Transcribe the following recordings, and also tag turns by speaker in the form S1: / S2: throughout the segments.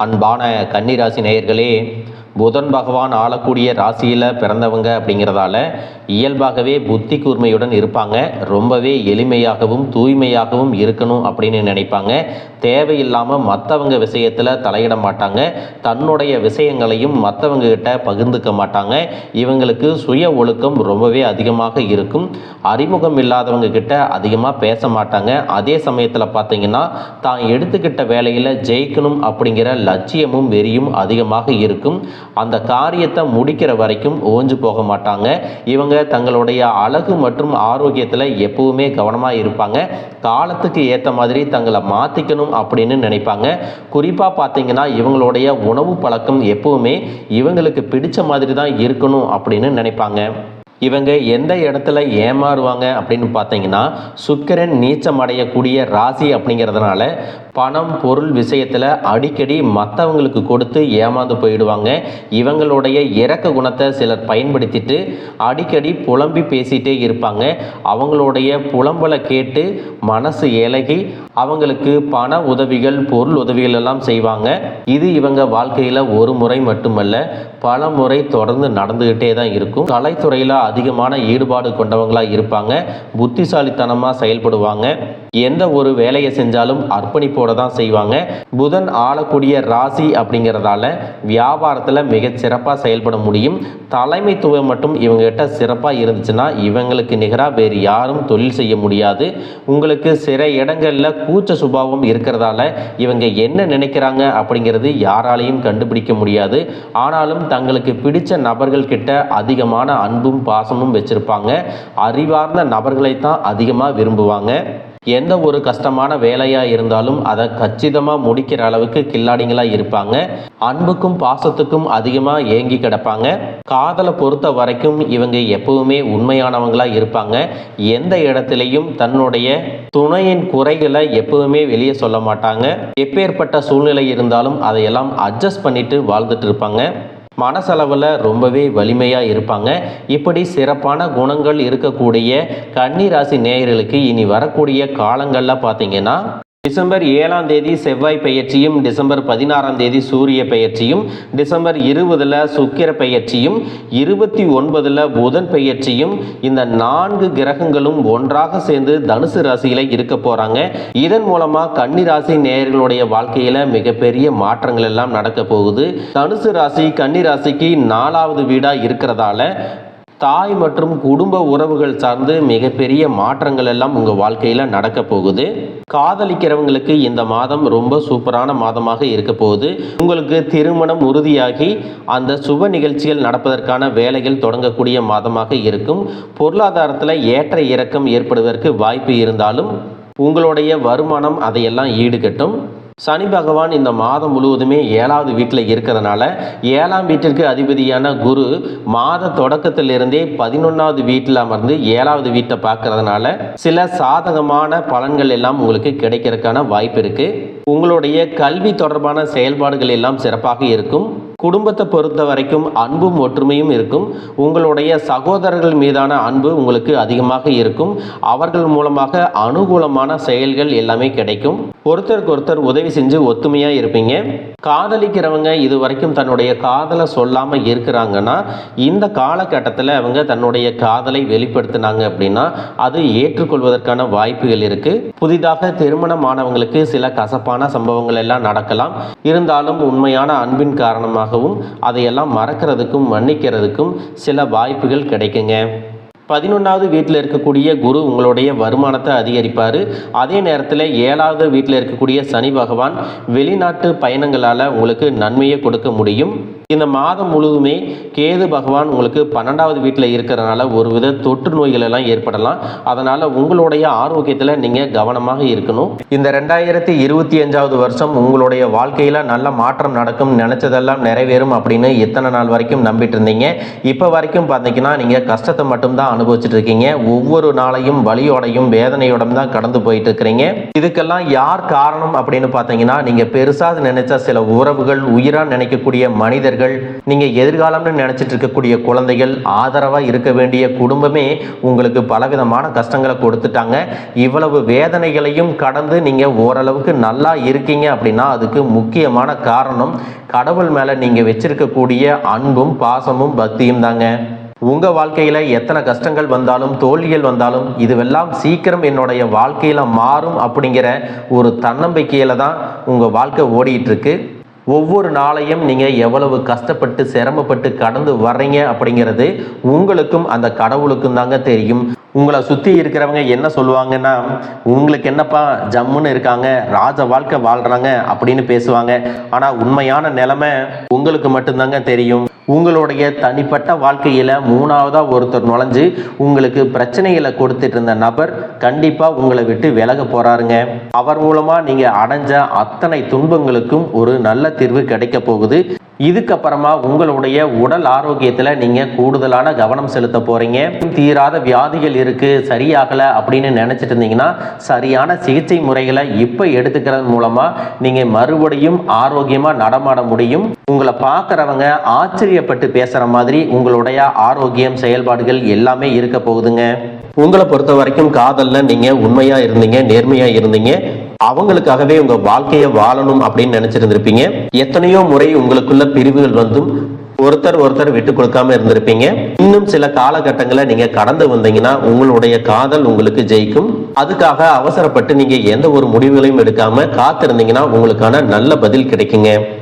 S1: அன்பான கன்னிராசி நேயர்களே புதன் பகவான் ஆளக்கூடிய ராசியில் பிறந்தவங்க அப்படிங்கிறதால இயல்பாகவே புத்தி கூர்மையுடன் இருப்பாங்க. ரொம்பவே எளிமையாகவும் தூய்மையாகவும் இருக்கணும் அப்படின்னு நினைப்பாங்க. தேவையில்லாமல் மற்றவங்க விஷயத்தில் தலையிட மாட்டாங்க. தன்னுடைய விஷயங்களையும் மற்றவங்க கிட்ட பகிர்ந்துக்க மாட்டாங்க. இவங்களுக்கு சுய ஒழுக்கம் ரொம்பவே அதிகமாக இருக்கும். அறிமுகம் இல்லாதவங்க கிட்ட அதிகமாக பேச மாட்டாங்க. அதே சமயத்தில் பார்த்தீங்கன்னா தான் எடுத்துக்கிட்ட வேலையில் ஜெயிக்கணும் அப்படிங்கிற லட்சியமும் வெறியும் அதிகமாக இருக்கும். அந்த காரியத்தை முடிக்கிற வரைக்கும் ஓஞ்சு போக மாட்டாங்க. இவங்க தங்களுடைய அழகு மற்றும் ஆரோக்கியத்தில் எப்பவுமே கவனமாக இருப்பாங்க. காலத்துக்கு ஏற்ற மாதிரி தங்களை மாற்றிக்கணும் அப்படின்னு நினைப்பாங்க. குறிப்பாக பார்த்தீங்கன்னா இவங்களுடைய உணவு பழக்கம் எப்பவுமே இவங்களுக்கு பிடிச்ச மாதிரி தான் இருக்கணும் அப்படின்னு நினைப்பாங்க. இவங்க எந்த இடத்துல ஏமாறுவாங்க அப்படின்னு பார்த்தீங்கன்னா சுக்கிரன் நீச்சம் அடையக்கூடிய ராசி அப்படிங்கிறதுனால பணம் பொருள் விஷயத்தில் அடிக்கடி மற்றவங்களுக்கு கொடுத்து ஏமாந்து போயிடுவாங்க. இவங்களுடைய இறக்க குணத்தை சிலர் பயன்படுத்திட்டு அடிக்கடி புலம்பி பேசிகிட்டே இருப்பாங்க. அவங்களுடைய புலம்பலை கேட்டு மனசு இலகி அவங்களுக்கு பண உதவிகள் பொருள் உதவிகள் எல்லாம் செய்வாங்க. இது இவங்க வாழ்க்கையில் ஒரு முறை மட்டுமல்ல பல முறை தொடர்ந்து நடந்துக்கிட்டே தான் இருக்கும். கலைத்துறையில் அதிகமான ஈடுபாடு கொண்டவங்களாக இருப்பாங்க. புத்திசாலித்தனமாக செயல்படுவாங்க. எந்த ஒரு வேலையை செஞ்சாலும் அர்ப்பணிப்போட தான் செய்வாங்க. புதன் ஆளக்கூடிய ராசி அப்படிங்கிறதால வியாபாரத்தில் மிக சிறப்பாக செயல்பட முடியும். தலைமைத்துவம் மட்டும் இவங்ககிட்ட சிறப்பாக இருந்துச்சுன்னா இவங்களுக்கு நிகராக வேறு யாரும் தொழில் செய்ய முடியாது. உங்களுக்கு சில இடங்களில் கூச்ச சுபாவம் இருக்கிறதால இவங்க என்ன நினைக்கிறாங்க அப்படிங்கிறது யாராலையும் கண்டுபிடிக்க முடியாது. ஆனாலும் தங்களுக்கு பிடித்த நபர்கள் கிட்ட அதிகமான அன்பும் பாசமும் வச்சிருப்பாங்க. அறிவார்ந்த நபர்களை தான் அதிகமாக விரும்புவாங்க. எந்த ஒரு கஷ்டமான வேலையாக இருந்தாலும் அதை கச்சிதமாக முடிக்கிற அளவுக்கு கில்லாடிங்களாக இருப்பாங்க. அன்புக்கும் பாசத்துக்கும் அதிகமாக ஏங்கி கிடப்பாங்க. காதலை பொறுத்த வரைக்கும் இவங்க எப்பவுமே உண்மையானவங்களாக இருப்பாங்க. எந்த இடத்துலையும் தன்னுடைய துணையின் குறைகளை எப்பவுமே வெளியே சொல்ல மாட்டாங்க. எப்பேற்பட்ட சூழ்நிலை இருந்தாலும் அதையெல்லாம் அட்ஜஸ்ட் பண்ணிட்டு வாழ்ந்துட்டு இருப்பாங்க. மனசளவில் ரொம்பவே வலிமையாக இருப்பாங்க. இப்படி சிறப்பான குணங்கள் இருக்கக்கூடிய கன்னிராசி நேயர்களுக்கு இனி வரக்கூடிய காலங்களில் பார்த்தீங்கன்னா டிசம்பர் ஏழாம் தேதி செவ்வாய் பெயர்ச்சியும் டிசம்பர் பதினாறாம் தேதி சூரிய பெயர்ச்சியும் டிசம்பர் இருபதில் சுக்கிர பெயர்ச்சியும் இருபத்தி ஒன்பதில் புதன் பெயர்ச்சியும் இந்த நான்கு கிரகங்களும் ஒன்றாக சேர்ந்து தனுசு ராசியில் இருக்க போகிறாங்க இதன் மூலமாக கன்னி ராசி நேயர்களுடைய வாழ்க்கையில் மிகப்பெரிய மாற்றங்கள் எல்லாம் நடக்க போகுது. தனுசு ராசி கன்னி ராசிக்கு நாலாவது வீடாக இருக்கிறதால தாய் மற்றும் குடும்ப உறவுகள் சார்ந்து மிகப்பெரிய மாற்றங்கள் எல்லாம் உங்கள் வாழ்க்கையில் நடக்க போகுது. காதலிக்கிறவங்களுக்கு இந்த மாதம் ரொம்ப சூப்பரான மாதமாக இருக்க போகுது. உங்களுக்கு திருமணம் உறுதியாகி அந்த சுப நிகழ்ச்சிகள் நடப்பதற்கான வேலைகள் தொடங்கக்கூடிய மாதமாக இருக்கும். பொருளாதாரத்தில் ஏற்ற இறக்கம் ஏற்படுவதற்கு வாய்ப்பு இருந்தாலும் உங்களுடைய வருமானம் அதையெல்லாம் ஈடுகட்டும். சனி பகவான் இந்த மாதம் முழுவதுமே ஏழாவது வீட்டில் இருக்கிறதுனால ஏழாம் வீட்டிற்கு அதிபதியான குரு மாத தொடக்கத்திலிருந்தே பதினொன்றாவது வீட்டில் அமர்ந்து ஏழாவது வீட்டை பார்க்கறதுனால சில சாதகமான பலன்கள் எல்லாம் உங்களுக்கு கிடைக்கிறதுக்கான வாய்ப்பு இருக்குது உங்களுடைய கல்வி தொடர்பான செயல்பாடுகள் எல்லாம் சிறப்பாக இருக்கும். குடும்பத்தை பொறுத்த வரைக்கும் அன்பும் ஒற்றுமையும் இருக்கும். உங்களுடைய சகோதரர்கள் மீதான அன்பு உங்களுக்கு அதிகமாக இருக்கும். அவர்கள் மூலமாக அனுகூலமான செயல்கள் எல்லாமே கிடைக்கும். ஒருத்தருக்கு ஒருத்தர் உதவி செஞ்சு ஒத்துமையாக இருப்பீங்க. காதலிக்கிறவங்க இது வரைக்கும் தன்னுடைய காதலை சொல்லாமல் இருக்கிறாங்கன்னா இந்த காலகட்டத்தில் அவங்க தன்னுடைய காதலை வெளிப்படுத்தினாங்க அப்படின்னா அது ஏற்றுக்கொள்வதற்கான வாய்ப்புகள் இருக்குது புதிதாக திருமணமானவங்களுக்கு சில கசப்பான சம்பவங்கள் எல்லாம் நடக்கலாம். இருந்தாலும் உண்மையான அன்பின் காரணமாக காரணமாகவும் அதையெல்லாம் மறக்கிறதுக்கும் மன்னிக்கிறதுக்கும் சில வாய்ப்புகள் கிடைக்குங்க. பதினொன்றாவது வீட்டில் இருக்கக்கூடிய குரு உங்களுடைய வருமானத்தை அதிகரிப்பார். அதே நேரத்தில் ஏழாவது வீட்டில் இருக்கக்கூடிய சனி பகவான் வெளிநாட்டு பயணங்களால் உங்களுக்கு நன்மையை கொடுக்க முடியும். இந்த மாதம் முழுவதுமே கேது பகவான் உங்களுக்கு பன்னெண்டாவது வீட்டில் இருக்கிறதுனால ஒருவித தொற்று நோய்கள் எல்லாம் ஏற்படலாம். அதனால் உங்களுடைய ஆரோக்கியத்தில் நீங்கள் கவனமாக இருக்கணும். இந்த ரெண்டாயிரத்தி இருபத்தி அஞ்சாவது வருஷம் உங்களுடைய வாழ்க்கையில் நல்ல மாற்றம் நடக்கும். நினச்சதெல்லாம் நிறைவேறும் அப்படின்னு இத்தனை நாள் வரைக்கும் நம்பிட்டு இருந்தீங்க. இப்போ வரைக்கும் பார்த்தீங்கன்னா நீங்கள் கஷ்டத்தை மட்டும்தான் அனுபவிச்சுட்டு இருக்கீங்க. ஒவ்வொரு நாளையும் வலியோடையும் வேதனையோடும் தான் கடந்து போயிட்டு இருக்கிறீங்க. இதுக்கெல்லாம் யார் காரணம் அப்படின்னு பார்த்தீங்கன்னா நீங்கள் பெருசாக நினைச்ச சில உறவுகள் உயிராக நினைக்கக்கூடிய மனிதர்கள் நேயர்கள் நீங்க எதிர்காலம்னு நினைச்சிட்டு இருக்கக்கூடிய குழந்தைகள் ஆதரவா இருக்க வேண்டிய குடும்பமே உங்களுக்கு பலவிதமான கஷ்டங்களை கொடுத்துட்டாங்க. இவ்வளவு வேதனைகளையும் கடந்து நீங்க ஓரளவுக்கு நல்லா இருக்கீங்க அப்படின்னா அதுக்கு முக்கியமான காரணம் கடவுள் மேல நீங்க வச்சிருக்கக்கூடிய அன்பும் பாசமும் பக்தியும் தாங்க. உங்க வாழ்க்கையில எத்தனை கஷ்டங்கள் வந்தாலும் தோல்விகள் வந்தாலும் இதுவெல்லாம் சீக்கிரம் என்னுடைய வாழ்க்கையில மாறும் அப்படிங்கிற ஒரு தன்னம்பிக்கையில தான் உங்க வாழ்க்கை ஓடிட்டு இருக்கு. ஒவ்வொரு நாளையும் நீங்கள் எவ்வளவு கஷ்டப்பட்டு சிரமப்பட்டு கடந்து வர்றீங்க அப்படிங்கிறது உங்களுக்கும் அந்த கடவுளுக்கும் தாங்க தெரியும். உங்களை சுற்றி இருக்கிறவங்க என்ன சொல்லுவாங்கன்னா உங்களுக்கு என்னப்பா ஜம்முன்னு இருக்காங்க ராஜ வாழ்க்கை வாழ்கிறாங்க அப்படின்னு பேசுவாங்க. ஆனால் உண்மையான நிலைமை உங்களுக்கு மட்டும்தாங்க தெரியும். உங்களுடைய தனிப்பட்ட வாழ்க்கையில் மூணாவதாக ஒருத்தர் நுழைஞ்சு உங்களுக்கு பிரச்சனைகளை கொடுத்துட்டு இருந்த நபர் கண்டிப்பாக உங்களை விட்டு விலக போகிறாருங்க அவர் மூலமாக நீங்கள் அடைஞ்ச அத்தனை துன்பங்களுக்கும் ஒரு நல்ல தீர்வு கிடைக்க போகுது. இதுக்கப்புறமா உங்களுடைய உடல் ஆரோக்கியத்தில் நீங்கள் கூடுதலான கவனம் செலுத்த போறீங்க. தீராத வியாதிகள் இருக்கு சரியாகலை அப்படின்னு நினைச்சிட்டு இருந்தீங்கன்னா சரியான சிகிச்சை முறைகளை இப்போ எடுத்துக்கிறது மூலமா நீங்கள் மறுபடியும் ஆரோக்கியமா நடமாட முடியும். உங்களை பார்க்குறவங்க ஆச்சரியப்பட்டு பேசுற மாதிரி உங்களுடைய ஆரோக்கியம் செயல்பாடுகள் எல்லாமே இருக்க போகுதுங்க. உங்களை பொறுத்த வரைக்கும் காதலில் நீங்க உண்மையா இருந்தீங்க நேர்மையா இருந்தீங்க. அவங்களுக்காகவே உங்க வாழ்க்கையை வாழணும் அப்படின்னு நினைச்சிருந்திருப்பீங்க எத்தனையோ முறை உங்களுக்குள்ள பிரிவுகள் வந்தும் ஒருத்தர் ஒருத்தர் விட்டு கொடுக்காம இருந்திருப்பீங்க. இன்னும் சில காலகட்டங்களை நீங்க கடந்து வந்தீங்கன்னா உங்களுடைய காதல் உங்களுக்கு ஜெயிக்கும். அதுக்காக அவசரப்பட்டு நீங்க எந்த ஒரு முடிவுகளையும் எடுக்காம காத்திருந்தீங்கன்னா உங்களுக்கான நல்ல பதில் கிடைக்குங்க.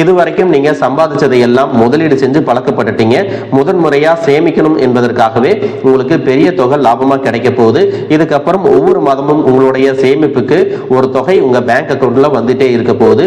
S1: இது வரைக்கும் நீங்க சம்பாதிச்சதை எல்லாம் முதலீடு செஞ்சு பழக்கப்பட்டுட்டீங்க. முதன்முறையா சேமிக்கணும் என்பதற்காகவே உங்களுக்கு பெரிய தொகை லாபமா கிடைக்க போகுது. இதுக்கப்புறம் ஒவ்வொரு மாதமும் உங்களுடைய சேமிப்புக்கு ஒரு தொகை உங்க பேங்க் அக்கவுண்ட்ல வந்துட்டே இருக்க போகுது.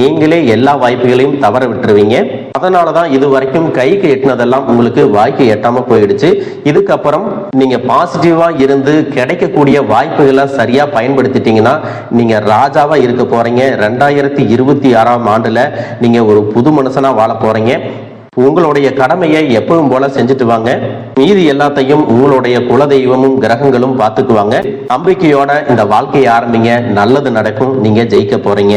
S1: நீங்களே எல்லா வாய்ப்புகளையும் தவற விட்டுருவீங்க. அதனாலதான் இது வரைக்கும் கைக்கு எட்டினதெல்லாம் உங்களுக்கு வாய்க்கு எட்டாம போயிடுச்சு. இதுக்கப்புறம் நீங்க பாசிட்டிவா இருந்து கிடைக்கக்கூடிய வாய்ப்புகளை சரியா பயன்படுத்திட்டீங்கன்னா நீங்க ராஜாவா இருக்க போறீங்க. ரெண்டாயிரத்தி இருபத்தி ஆறாம் ஆண்டுல நீங்க ஒரு புது மனுஷனா வாழ போறீங்க. உங்களுடைய கடமையை எப்பவும் போல செஞ்சுட்டு வாங்க. மீதி எல்லாத்தையும் உங்களுடைய குலதெய்வமும் கிரகங்களும் பார்த்துக்குவாங்க. நம்பிக்கையோட இந்த வாழ்க்கையை ஆரம்பிங்க. நல்லது நடக்கும். நீங்க ஜெயிக்க போறீங்க.